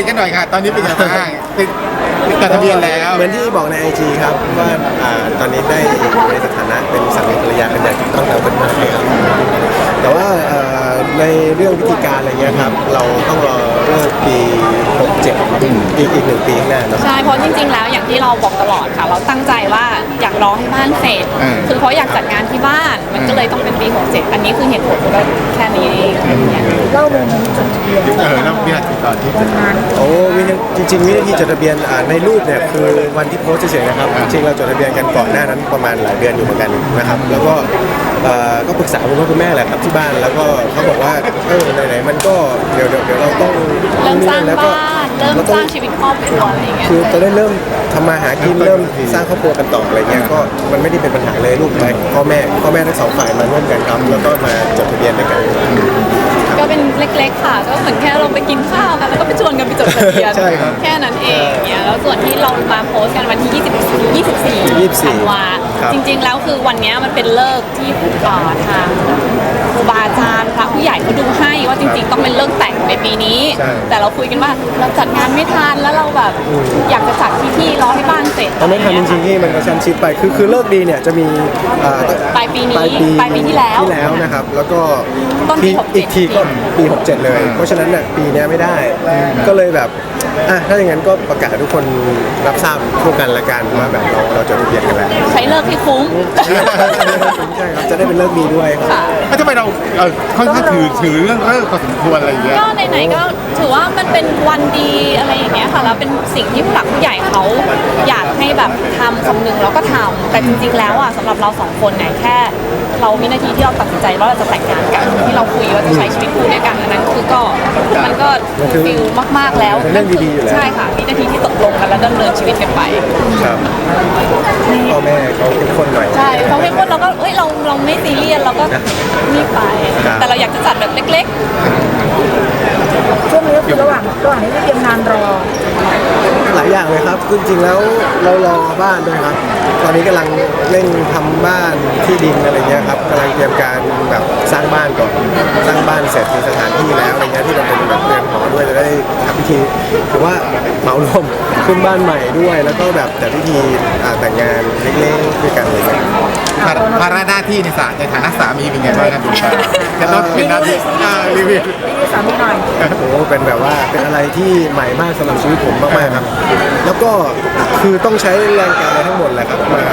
ดตกันหน่อยค่ะ ตอนนี้เป็นยังไงบ้างติดติดจดทะเบียนแล้วเหมือนที่บอกในไอจีครับว่าอ่าตอนนี้ได้อยู่ในสถานะเป็นสามีภรรยากันอย่างถูกต้องตามกฎหมายครับแต่ว่าเอ่อในเรื่องวิธีการอะไรเงี้ยครับเราต้อง 67ครับอีกอีกหนึ่งปีข้างหน้าเนาะ ใช่เพราะจริง ๆ แล้วอย่างที่เราบอกตลอดค่ะ เราตั้งใจว่าอยากรอให้บ้านเสร็จ อืม คือเพราะอยากจัดงานที่บ้าน มันก็เลยต้องเป็นปี 67 อันนี้คือเหตุผลก็แค่นี้เองอะไรอย่างเงี้ย เล่าโมเมนต์จดทะเบียนเออแล้ววินาทีตอนที่วันนั้นโอ้วินาจริงๆวินาทีจดทะเบียนอ่าในรูปเนี่ยคือวันที่โพสต์เฉยๆนะครับจริงๆเราจดทะเบียนกันก่อนหน้านั้นประมาณหลายเดือนอยู่เหมือนกันนะครับ แล้วก็ เอ่อก็ปรึกษาคุณพ่อคุณแม่แหละครับที่บ้านแล้วก็เขาบอกว่าเออไหนๆมันก็เดี๋ยวเดี๋ยวเดี๋ยวเราต้องเริ่มสร้างแล้วก็บ้านเริ่มเราสต้องร้างชีวิตครอบครัวอะไรอย่างเงี้ยคือจะได้เริ่มทำมาหากินเริ่มสร้างครอบครัวกันต่ออะไรเงี้ยก็มันไม่ได้เป็นปัญหาเลยลูกไปพ่อแม่พ่อแม่ทั้งสองฝ่ายมาร่วมกันครับแล้วก็มาจดทะเบียนด้วยกันก็ เป็นเล็กๆค่ะ ก็เหมือนแค่เราไปกินข้าวกันแล้วก็ไปชวนกันไปจดทะเบียนใช่ครับแค่นั้นเองเนี่ยแล้วส่วนที่เรามาโพสต์กันวันที่ 20 24 24ธันวาครับ จริง ๆ แล้วคือวันเนี้ยมันเป็นเลิกษ์ที่เอ่อทางครูบาอาจารย์พระผู้ใหญ่เขาดูให้ว่าจริง ๆ ต้องเป็นเลิกษ์แต่งในปีนี้ ใช่แต่เราคุยกันว่าเราจัดงานไม่ทันแล้วเราแบบอยากจะจัดที่ที่รอให้บ้านเสร็จตอนนั้นทำจริงๆที่มันกระชั้นชิดไปคือคือเลิกดีเนี่ยจะมีเอ่อปลายปีนี้ปลายปีปลายปีที่แล้ว ที่แล้วนะครับ แล้วก็ต้นปีที67 อีกทีก็ปี 67 เลย เพราะฉะนั้นเนี่ยปีเนี้ยไม่ได้ ก็เลยแบบอะถ้าอย่างนั้นก็ประกาศให้ทุกคนรับทราบทั่วกันละกันว่าแบบเราเราจดทะเบียนกันแล้วใช้เลิกให้คุ้ม ใช่ครับจะได้เป็นเลิกดีด้วยครับค่ะแล้วทำไมเราเออค่อนข้างถือถือเรื่องเลิกพอสมควรอะไรอย่างเงี้ยก็ไหนๆก็ถือว่ามันเป็นวันดีอะไรอย่างเงี้ยค่ะแล้วเป็นสิ่งที่ผู้หลักผู้ใหญ่เขาอยากให้แบบทำคำนึงแล้วก็ทำแต่จริง ๆ แล้วอะสำหรับเราสองคนเนี่ยแค่ เราวินาทีที่เราตัดสินใจว่าเราจะแต่งงานกันที่เราคุยว่าจะใช้ชีวิตคู่ด้วยกันอันนั้นคือก็มันก็ฟิลมาก ๆแล้วเป็นเรื่องดีๆอยู่แล้ว ใช่ค่ะวินาทีที่ตกลงกันแล้วดำเนินชีวิตกันไป ครับพ่อแม่เขาเข้มข้นหน่อย ใช่เพราะเพื่อนเราก็เอ้ยเราเราไม่ซีเรียสเราก็นี่ไป ครับ แต่เราอยากจะจัดแบบเล็กช่วงนี้ก็คือ ระหว่างระหว่างนี้เตรียมงานรอ หลายอย่างเลยครับคือจริงๆแล้วเรารอบ้านด้วยครับ ตอนนี้กำลังเร่งทำบ้านที่ดินอะไรเงี้ยครับกำลังเตรียมการแบบสร้างบ้านก่อนสร้างบ้านเสร็จมีสถานที่แล้วอะไรเงี้ยที่มันเป็นแบบเตรียนหอด้วยจะได้ทำพิธีถือว่าเหมารวมขึ้นบ้านใหม่ด้วย แล้วก็แบบจัดพิธีอ่าแต่งงานเล็กๆด้วยกันอะไรเงี้ย ภาระภาระหน้าที่ในศาลในฐานะสามีเป็นไงบ้างครับคุณตาจะต้องเป็นหน้าที่อ่ารีวิวนี่สามีหน่อยโอ้โหเป็นแบบว่าเป็นอะไรที่ใหม่มากสำหรับชีวิตผมมากๆครับ แล้วก็คือต้องใช้แรงกายทั้งหมดแหละครับมา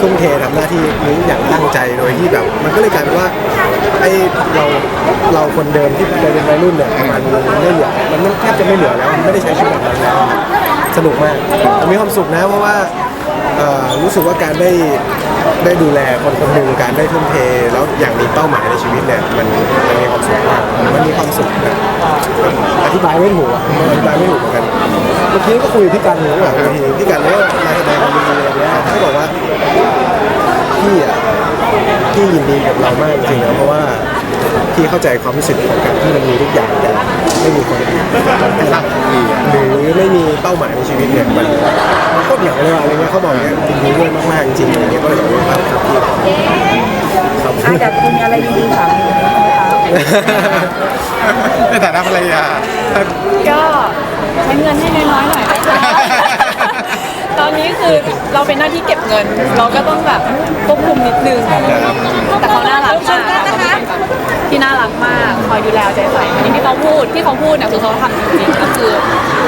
ทุ่มเททำหน้าที่นี้อย่างตั้งใจโดยที่แบบ มันก็เลยกลายเป็นว่าไอเราเราคนเดิมที่เคยเป็นวัยรุ่นเนี่ยมันไม่เหลือมันไม่แทบจะไม่เหลือแล้วมันไม่ได้ใช้ชีวิตแบบนั้นแล้วครับสนุกมากผมมีความสุขนะเพราะว่าเอ่อ รู้สึกว่าการได้ได้ดูแลคนคนหนึ่งการได้ทุ่มเท แล้วอย่างมีเป้าหมายในชีวิตเนี่ยมันมันมีความสุขมากมันมีความสุขแบบอธิบายไม่ถูกอะมันอธิบายไม่ถูกเหมือนกันเมื่อกี้ก็คุยกับพี่กันอยู่แบบบางทีพี่กันเนี่ยมาแสดงความยินดีอะไรเงี้ยเขาบอกว่าพี่อะพี่ยินดีกับเรามากจริงๆนะเพราะว่าพี่เข้าใจความรู้สึกของการที่มันมีทุกอย่างแต่ไม่มีคนอื่นให้รักหรือไม่มีเป้าหมายในชีวิตเนี่ยมันมันโคตรเหงาเลยว่ะอะไรเงี้ยเขาบอกเนี้ยยินดีด้วยมากๆจริงๆอะไรเงี้ยก็เลยบอกว่าครับพี่ครับอาจจะมีอะไรดีๆสามีไหมคะในฐานะภรรยาๆก็ใช้เงินให้น้อยๆหน่อยนะคะตอนนี้คือเราเป็นหน้าที่เก็บเงิน เราก็ต้องแบบควบคุมนิดนึงแต่เขาน่ารักมาก ที่น่ารักมากคอยดูแลเอาใจใส่อย่างที่เขาพูดที่เขาพูดเนี่ยคือเขาทำจริงๆก็คือ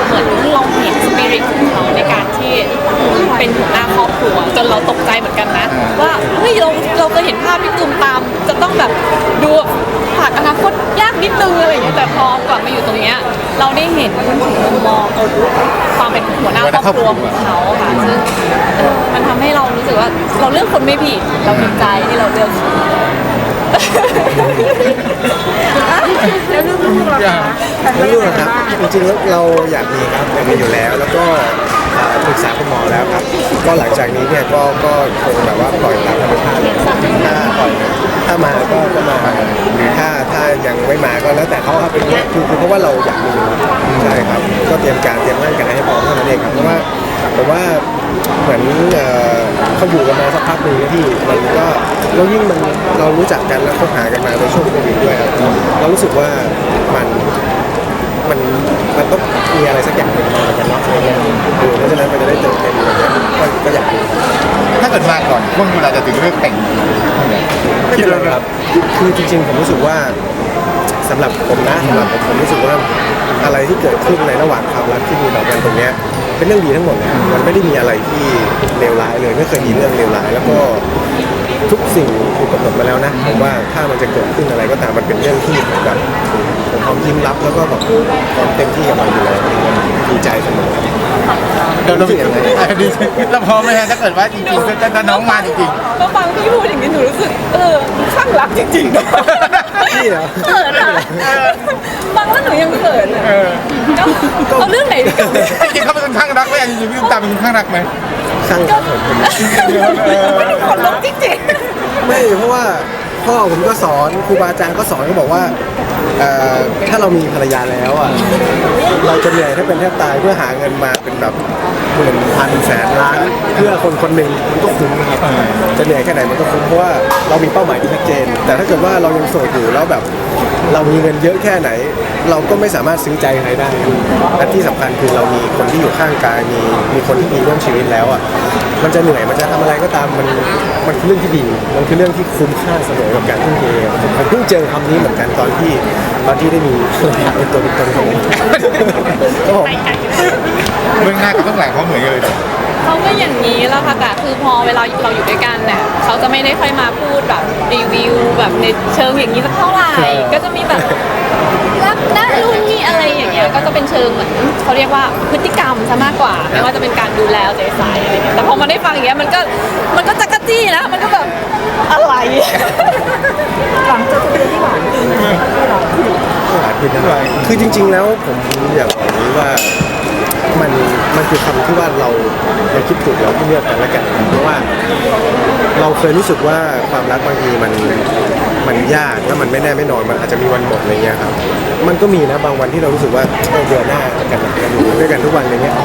เหมือนเราเห็นสปิริตของเขาในการที่เป็นหัวหน้าครอบครัวจนเราตกใจเหมือนกันนะ ว่าเฮ้ยเราเราเคยเห็นภาพที่ตูมตาม จะต้องแบบดูผ่านอนาคตยากนิดนึงอะไรอย่างเงี้ยแต่พอกลับมาอยู่ตรงเนี้ยเราได้เห็นถึงมุมมองความเป็นหัวหน้าครอบครัวของเขาค่ะซึ่งเออมันทำให้เรารู้สึกว่าเราเลือกคนไม่ผิดเราดีใจที่เราเลือกเขา แล้วเรื่องลูกเราคะแต่งแล้วงาลูกนะครับจริงๆแล้วเราอยากมีครับอยากมีอยู่แล้ว แล้วก็อ่าปรึกษาคุณหมอแล้วครับ ก็หลังจากนี้เนี่ยก็ก็คงแบบว่าปล่อยตามธรรมชาติถ้าปล่อยถ้ามาก็ก็มาหรือถ้าถ้ายังไม่มาก็แล้วแต่เขาครับเป็นคือคือเพราะว่าเราอยากมีอยู่ใช่ครับ ก็เตรียมการเตรียมร่างกายให้พร้อมเท่านั้นเองครับเพราะว่าผมว่าเหมือนเอ่อ เขาอยู่กันมาสักพักหนึ่งนะพี่มันก็แล้วยิ่งมันเรารู้จักกันแล้วคบหากันมาในช่วงโควิดด้วยครับเรารู้สึกว่ามันมันมันต้องมีอะไรสักอย่างหนึ่งมากันเนาะอะไรเงี้ยเออเพราะฉะนั้นมันจะได้เติมเต็มอะไรเงี้ยก็ก็อยากดูถ้าเกิดมาก่อนช่วงเวลาจะถึงเรื่องแต่งไม่เป็นไรครับคือจริงๆผมรู้สึกว่าสำหรับผมนะสำหรับผมผมรู้สึกว่าอะไรที่เกิดขึ้นในระหว่างความรักที่มีต่อกันตรงเนี้ย เป็นเรื่องดีทั้งหมดเลยมันไม่ได้มีอะไรที่เลวร้ายเลยไม่เคยมีเรื่องเลวร้าย แล้วก็ทุกสิ่งถูกกำหนดมาแล้วนะผมว่าถ้ามันจะเกิดขึ้นอะไรก็ตามมันเป็นเรื่องที่ผมแบบผมพร้อมยิ้มรับแล้วก็แบบพร้อมเต็มที่กับมันอยู่แล้วดีใจเสมอ เราเราดีแล้วพอไหมฮะถ้าเกิดว่าจริงๆถ้าน้องมาจริงๆก็ฟังพี่พูดอย่างนี้หนูรู้สึกเออข้างรักจริงๆนะพี่เหรอเขินอะฟังแล้วหนูยังเขินๆเออะอเอาเรื่องไหนดีกันจริงๆเขาเป็นคนข้างรักไหมจริงๆพี่ตุ้มตาเป็นคนข้างรักไหมข้างรับผมไม่ได้ขนลุกจริงๆไม่เพราะว่า พ่อผมก็สอนครูบาอาจารย์ก็สอนก็บอกว่าเอ่อถ้าเรามีภรรยาแล้วอะเราจะเหนื่อยถ้าเป็นแทบตายเพื่อหาเงินมาเป็นแบบหมื่นพันแสนล้านเพื่อคนคนหนึ่งมันก็คุ้มนะครับจะเหนื่อยแค่ไหนมันก็คุ้มเพราะว่าเรามีเป้าหมายที่ชัดเจน แต่ถ้าเกิดว่าเรายังโสดอยู่แล้วแบบ เรามีเงินเยอะแค่ไหน เราก็ไม่สามารถซื้อใจใครได้และที่สำคัญคือเรามีคนที่อยู่ข้างกายมีมีคนที่มีร่วมชีวิตแล้วอะ มันจะเหนื่อยมันจะทำอะไรก็ตามมันมันคือเรื่องที่ดี มันคือเรื่องที่คุ้มค่าเสมอกับการทุ่มเทผมเพิ่งเจอคำนี้เหมือนกันตอนที่ตอนที่ได้มีเป็นตัวเป็นตนของผมเบื้องหน้ากับเบื้องหลังเขาเหมือนเลยเขาก็อย่างนี้แล้วค่ะแต่คือพอเวลาเราอยู่ด้วยกันเนี่ยเขาจะไม่ได้ค่อยมาพูดแบบรีวิวแบบในเชิงอย่างนี้สักเท่าไหร่ก็จะมีแบบ นะรุ่นนี่อะไรอย่างเงี้ยก็จะเป็นเชิงเหมือนเขาเรียกว่าพฤติกรรมซะมากกว่า ไม่ว่าจะเป็นการดูแลเอาใจใส่อะไรเงี้ยแต่พอมาได้ฟังอย่างเงี้ยมันก็มันก็จักรจี้นะมันก็แบบอะไร หลังจากเดือนที่หวานจริงหลายคืนนะคือจริง ๆ แล้วผมอยากบอกนี้ว่ามันมันคือคำที่ว่าเราเราคิดถูกแล้วที่เลือกกันและกันเพราะว่า เราเคยรู้สึกว่าความรักบางทีมัน มันยากแล้วมันไม่แน่ไม่นอนมันอาจจะมีวันหมดอะไรเงี้ยครับมันก็มีนะบางวันที่เรารู้สึกว่าเออเดือนหน้ากันกันอยู่ด้วยกันทุกวันอะไรเงี้ย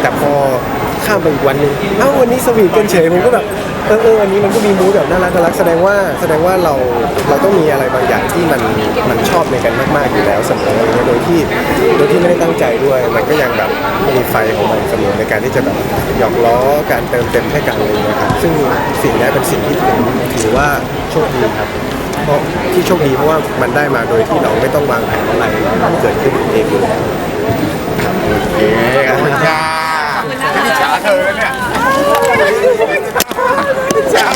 แต่พอข้ามไปอีกวันหนึ่งเอ้าวันนี้สวีทกันเฉยผมก็แบบเออเออวันนี้มันก็มีมูดแบบน่ารักน่ารักแสดงว่าแสดงว่าเราเราต้องมีอะไรบางอย่างที่มันมันชอบในกันมากๆอยู่แล้วเสมอโดยที่โดยที่ไม่ได้ตั้งใจด้วย มันก็ยังแบบมีไฟของมันเสมอในการที่จะแบบหยอกล้อการเติมเต็มให้กันอะไรเงี้ยครับซึ่งสิ่งนี้เป็นสิ่งที่ผมถือว่าโชคดีครับ เพราะที่โชคดีเพราะว่ามันได้มาโดยที่เราไม่ต้องวางแผนอะไรเกิดขึ้นเองอยู่แล้เอ๊ะขอบคุณจ้าอิจฉาเธอเนี่ยจฉา